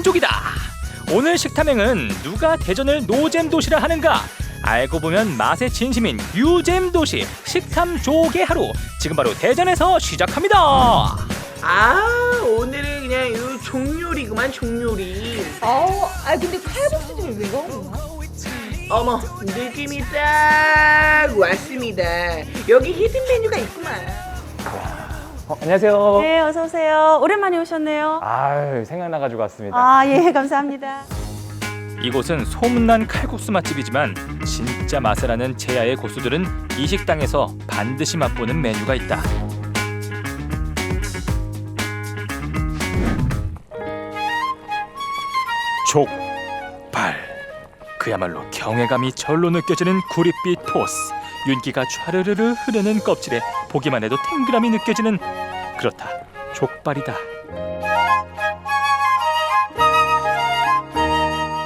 노잼족이다. 오늘 식탐행은 누가 대전을 노잼 도시라 하는가? 알고 보면 맛의 진심인 유잼 도시 식탐족의 하루 지금 바로 대전에서 시작합니다. 아 오늘은 그냥 요 종요리구만 종요리 어, 아 근데 칼국수집을 왜 가는 거야? 어머 느낌이 딱 왔습니다 여기 히든 메뉴가 있구만 어, 안녕하세요. 네, 어서 오세요. 오랜만에 오셨네요. 아유, 생각나가지고 왔습니다. 아, 예, 감사합니다. 이곳은 소문난 칼국수 맛집이지만 진짜 맛을 아는 제야의 고수들은 이 식당에서 반드시 맛보는 메뉴가 있다. 족발 그야말로 경외감이 절로 느껴지는 구릿빛 토스 윤기가 촤르르르 흐르는 껍질에 보기만 해도 탱글함이 느껴지는 그렇다 족발이다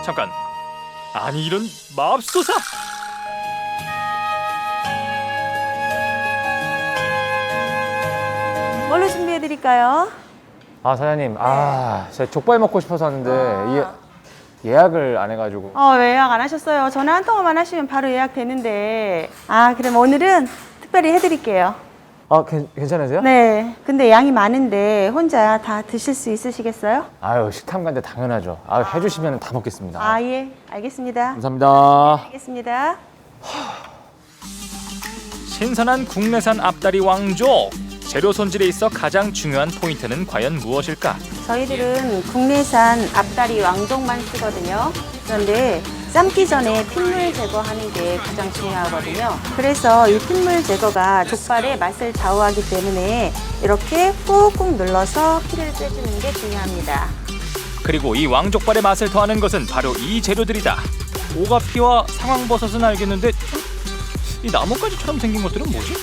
잠깐 아니 이런 맙소사 뭘로 준비해 드릴까요? 아, 사장님. 아, 제가 족발 먹고 싶어서 왔는데 예, 예약을 안 해가지고. 어, 왜 예약 안 하셨어요? 전화 한 통화만 하시면 바로 예약 되는데. 아, 그럼 오늘은 특별히 해 드릴게요. 아, 괜, 괜찮으세요? 네. 근데 양이 많은데 혼자 다 드실 수 있으시겠어요? 아유, 식탐 간데 당연하죠. 아, 해주시면 다 먹겠습니다. 아, 예. 알겠습니다. 감사합니다. 알겠습니다. 신선한 국내산 앞다리 왕족 재료 손질에 있어 가장 중요한 포인트는 과연 무엇일까? 저희들은 국내산 앞다리 왕족만 쓰거든요. 그런데 삶기 전에 핏물 제거하는 게 가장 중요하거든요. 그래서 이 핏물 제거가 족발의 맛을 좌우하기 때문에 이렇게 꾹꾹 눌러서 피를 빼주는 게 중요합니다. 그리고 이 왕족발의 맛을 더하는 것은 바로 이 재료들이다. 오가피와 상황버섯은 알겠는데 이 나뭇가지처럼 생긴 것들은 뭐지?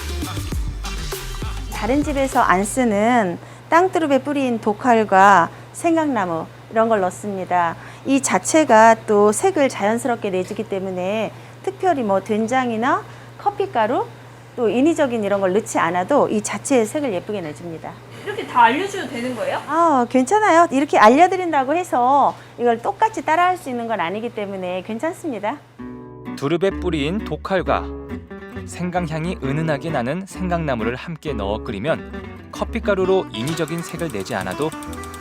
다른 집에서 안 쓰는 땅두릅에 뿌린 독칼과 생강나무 이런 걸 넣습니다. 이 자체가 또 색을 자연스럽게 내주기 때문에 특별히 뭐 된장이나 커피가루 또 인위적인 이런 걸 넣지 않아도 이 자체의 색을 예쁘게 내줍니다. 이렇게 다 알려줘도 되는 거예요? 아, 괜찮아요. 이렇게 알려드린다고 해서 이걸 똑같이 따라할 수 있는 건 아니기 때문에 괜찮습니다. 두릅에 뿌린 독칼과 생강향이 은은하게 나는 생강나무를 함께 넣어 끓이면 커피가루로 인위적인 색을 내지 않아도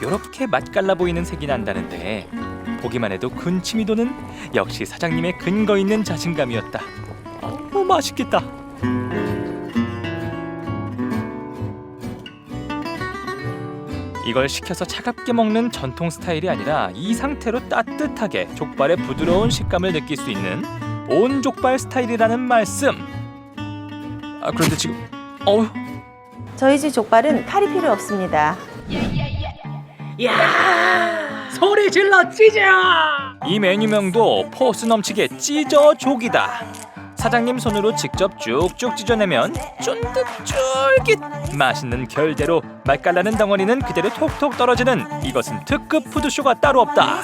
이렇게 맛깔나 보이는 색이 난다는데 보기만 해도 군침이 도는 역시 사장님의 근거 있는 자신감이었다. 어우 맛있겠다. 이걸 식혀서 차갑게 먹는 전통 스타일이 아니라 이 상태로 따뜻하게 족발의 부드러운 식감을 느낄 수 있는 온 족발 스타일이라는 말씀. 아 그런데 지금 어우 저희 집 족발은 칼이 필요 없습니다. 야 소리 질러 찢어 이 메뉴명도 포스 넘치게 찢어족이다. 사장님 손으로 직접 쭉쭉 찢어내면 쫀득쫄깃 맛있는 결대로 맛깔나는 덩어리는 그대로 톡톡 떨어지는 이것은 특급 푸드쇼가 따로 없다.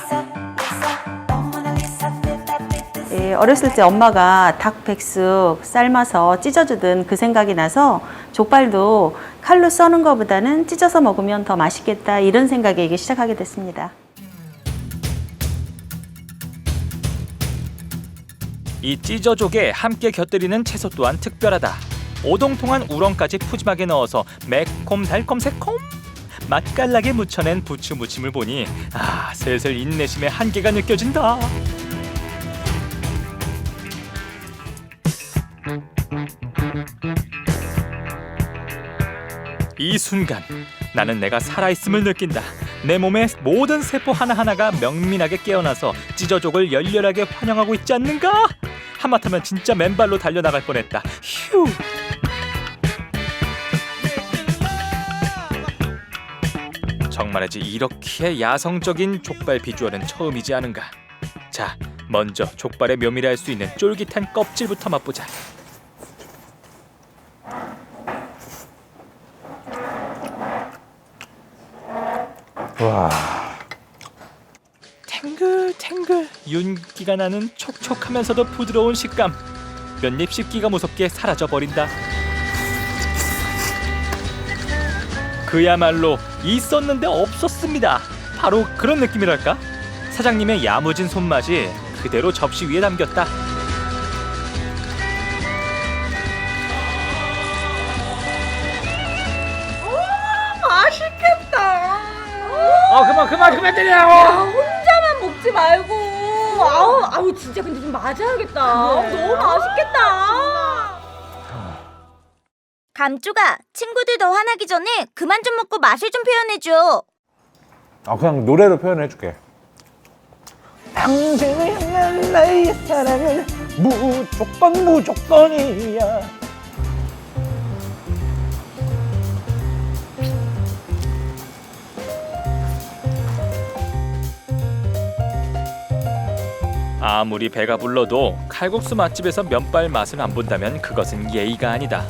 예, 어렸을 때 엄마가 닭 백숙 삶아서 찢어주던 그 생각이 나서 족발도 칼로 써는 것보다는 찢어서 먹으면 더 맛있겠다 이런 생각에 이게 시작하게 됐습니다. 이 찢어족에 함께 곁들이는 채소 또한 특별하다. 오동통한 우렁까지 푸짐하게 넣어서 매콤 달콤 새콤 맛깔나게 무쳐낸 부추 무침을 보니 아 슬슬 인내심의 한계가 느껴진다. 이 순간 나는 내가 살아있음을 느낀다. 내 몸의 모든 세포 하나하나가 명민하게 깨어나서 찢어족을 열렬하게 환영하고 있지 않는가? 하마터면 진짜 맨발로 달려나갈 뻔했다. 휴. 정말이지 이렇게 야성적인 족발 비주얼은 처음이지 않은가? 자, 먼저 족발의 묘미를 알 수 있는 쫄깃한 껍질부터 맛보자. 와. 탱글탱글 윤기가 나는 촉촉하면서도 부드러운 식감 몇 입 씹기가 무섭게 사라져 버린다 그야말로 있었는데 없었습니다 바로 그런 느낌이랄까 사장님의 야무진 손맛이 그대로 접시 위에 담겼다. 맛있겠다. 아 그만 그만 그만 때려. 혼자만 먹지 말고. 아우, 아우 진짜 근데 좀 맞아야겠다. 너무 맛있겠다. 감쪽아, 친구들 너 화나기 전에 그만 좀 먹고 맛을 좀 표현해줘. 아 그냥 노래로 표현해줄게. 당신을 향한 나의 사랑은 무조건 무조건이야. 아무리 배가 불러도 칼국수 맛집에서 면발 맛을 안 본다면 그것은 예의가 아니다.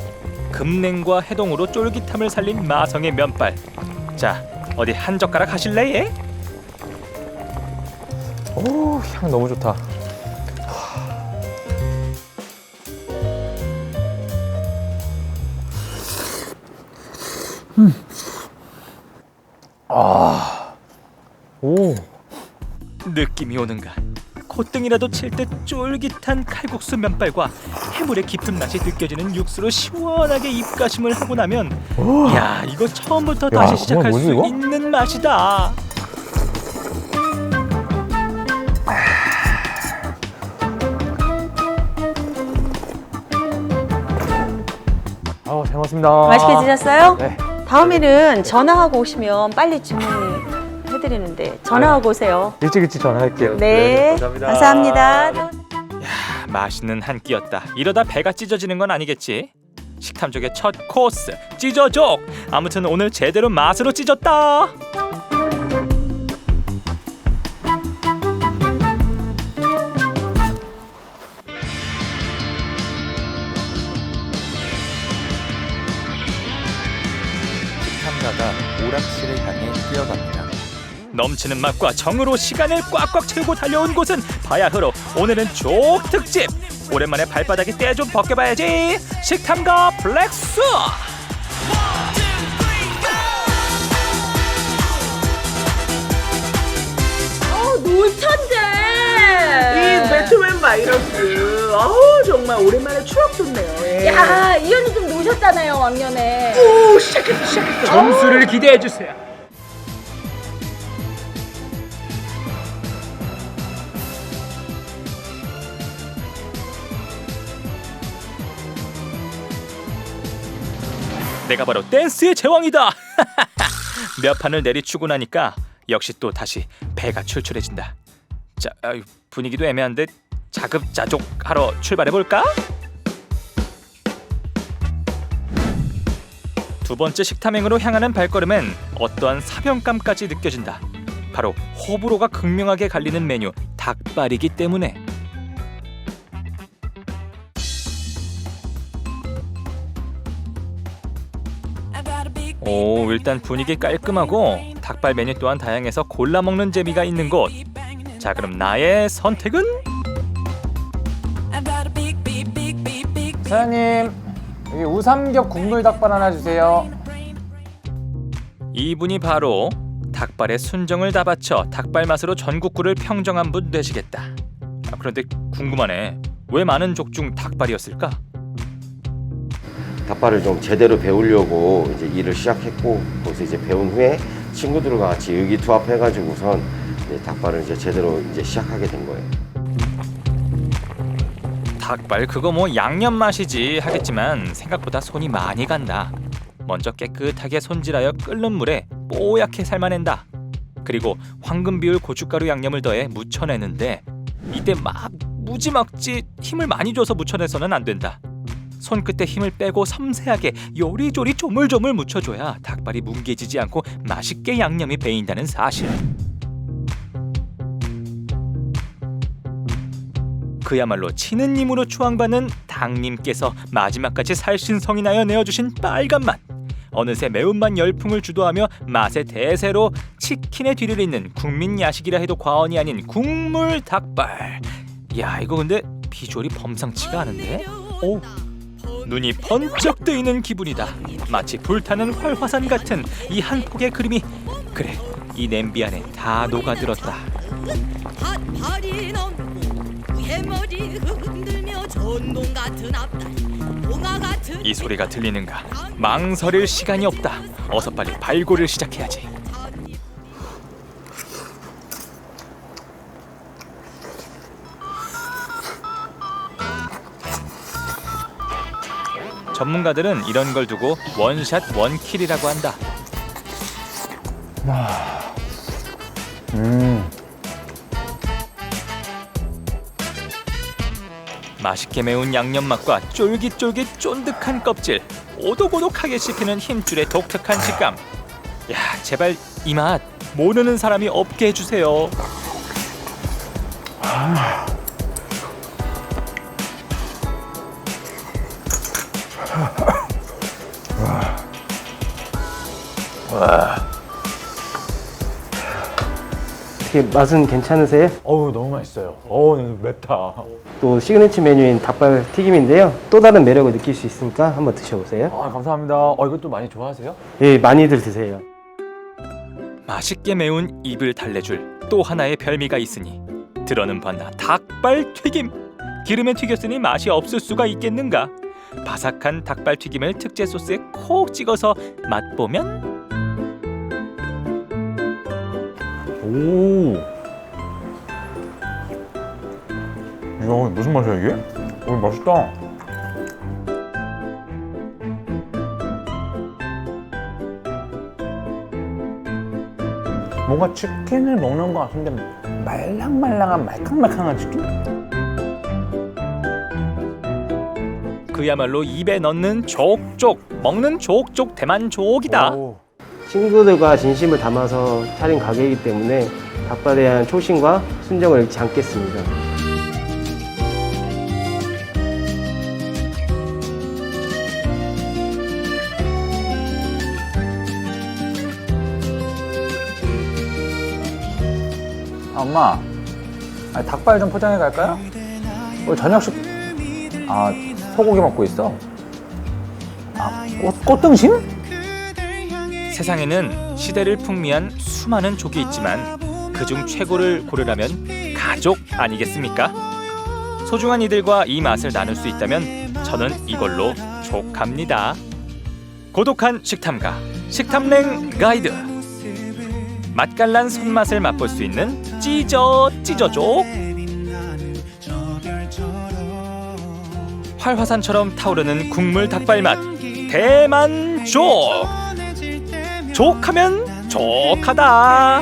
금냉과 해동으로 쫄깃함을 살린 마성의 면발. 자, 어디 한 젓가락 하실래? 예? 오, 향 너무 좋다. 아, 오, 느낌이 오는가? 콧등이라도 칠 듯 쫄깃한 칼국수 면발과 해물의 깊은 맛이 느껴지는 육수로 시원하게 입가심을 하고 나면 야 이거 처음부터 야, 다시 시작할 뭐지, 수 이거? 있는 맛이다. 아, 잘 먹습니다. 맛있게 드셨어요? 네. 다음에는 전화하고 오시면 빨리 주문 해드리는데 전화하고 오세요. 일찍 일찍 전화할게요. 네, 감사합니다. 맛있는 한 끼였다. 이러다 배가 찢어지는 건 아니겠지? 식탐족의 첫 코스 찢어족. 아무튼 오늘 제대로 맛으로 찢었다. 넘치는 맛과 정으로 시간을 꽉꽉 채우고 달려온 곳은 바야흐로 오늘은 족 특집. 오랜만에 발바닥에 때 좀 벗겨봐야지. 식탐가 플렉스. 어, 놀천재. 이 배트맨 바이러스. 어우 정말 오랜만에 추억 돋네요. 예. 야, 이 언니 좀 노셨잖아요, 왕년에. 오 시작했어 시작했어. 점수를 기대해 주세요. 내가 바로 댄스의 제왕이다. 몇 판을 내리추고 나니까 역시 또 다시 배가 출출해진다. 자 아유, 분위기도 애매한데 자급자족 하러 출발해 볼까? 두 번째 식탐행으로 향하는 발걸음엔 어떠한 사명감까지 느껴진다. 바로 호불호가 극명하게 갈리는 메뉴 닭발이기 때문에. 오 일단 분위기 깔끔하고 닭발 메뉴 또한 다양해서 골라 먹는 재미가 있는 곳. 자 그럼 나의 선택은 사장님, 여기 우삼겹 국물 닭발 하나 주세요. 이분이 바로 닭발의 순정을 다 바쳐 닭발 맛으로 전국구를 평정한 분 되시겠다. 아, 그런데 궁금하네. 왜 많은 족중 닭발이었을까? 닭발을 좀 제대로 배우려고 이제 일을 시작했고 거기서 이제 배운 후에 친구들과 같이 의기투합해가지고선 이제 닭발을 이제 제대로 이제 시작하게 된 거예요. 닭발 그거 뭐 양념 맛이지 하겠지만 생각보다 손이 많이 간다. 먼저 깨끗하게 손질하여 끓는 물에 뽀얗게 삶아낸다. 그리고 황금 비율 고춧가루 양념을 더해 무쳐내는데 이때 막 무지막지 힘을 많이 줘서 무쳐내서는 안 된다. 손끝에 힘을 빼고 섬세하게 요리조리 조물조물 무쳐줘야 닭발이 뭉개지지 않고 맛있게 양념이 배인다는 사실. 그야말로 치는 힘으로 추앙받는 당님께서 마지막까지 살신성인하여 내어주신 빨간 맛. 어느새 매운맛 열풍을 주도하며 맛의 대세로 치킨의 뒤를 잇는 국민 야식이라 해도 과언이 아닌 국물 닭발. 야 이거 근데 비주얼이 범상치가 않은데? 오 눈이 번쩍 뜨이는 기분이다. 마치 불타는 활화산 같은 이 한 폭의 그림이 그래 이 냄비 안에 다 녹아들었다. 이 소리가 들리는가? 망설일 시간이 없다. 어서 빨리 발골을 시작해야지. 전문가들은 이런 걸 두고 원샷 원킬이라고 한다. 음. 맛있게 매운 양념 맛과 쫄깃쫄깃 쫀득한 껍질, 오독오독하게 씹히는 힘줄의 독특한 식감. 야, 제발 이 맛 모르는 사람이 없게 해주세요. 어떻게 맛은 괜찮으세요? 어우 너무 맛있어요. 어우 맵다. 또 시그니처 메뉴인 닭발 튀김인데요. 또 다른 매력을 느낄 수 있으니까 한번 드셔보세요. 아 감사합니다. 어 이것도 많이 좋아하세요? 예, 많이들 드세요. 맛있게 매운 입을 달래줄 또 하나의 별미가 있으니 들어는 봤나 닭발 튀김. 기름에 튀겼으니 맛이 없을 수가 있겠는가? 바삭한 닭발 튀김을 특제 소스에 콕 찍어서 맛보면 오. 이야 무슨 맛이야 이게? 오 맛있다. 뭔가 치킨을 먹는 것 같은데 말랑말랑한 말캉말캉한 치킨? 그야말로 입에 넣는 족족 먹는 족족 대만 족이다. 오. 친구들과 진심을 담아서 차린 가게이기 때문에 닭발에 대한 초심과 순정을 잃지 않겠습니다. 아, 엄마, 아니, 닭발 좀 포장해 갈까요? 우리 저녁식 아 소고기 먹고 있어. 아 꽃, 꽃등심? 세상에는 시대를 풍미한 수많은 족이 있지만 그중 최고를 고르라면 가족 아니겠습니까? 소중한 이들과 이 맛을 나눌 수 있다면 저는 이걸로 족합니다. 고독한 식탐가 식탐랭 가이드 맛깔난 손맛을 맛볼 수 있는 찢어 찢어족 활화산처럼 타오르는 국물 닭발 맛 대만족 족하면 족하다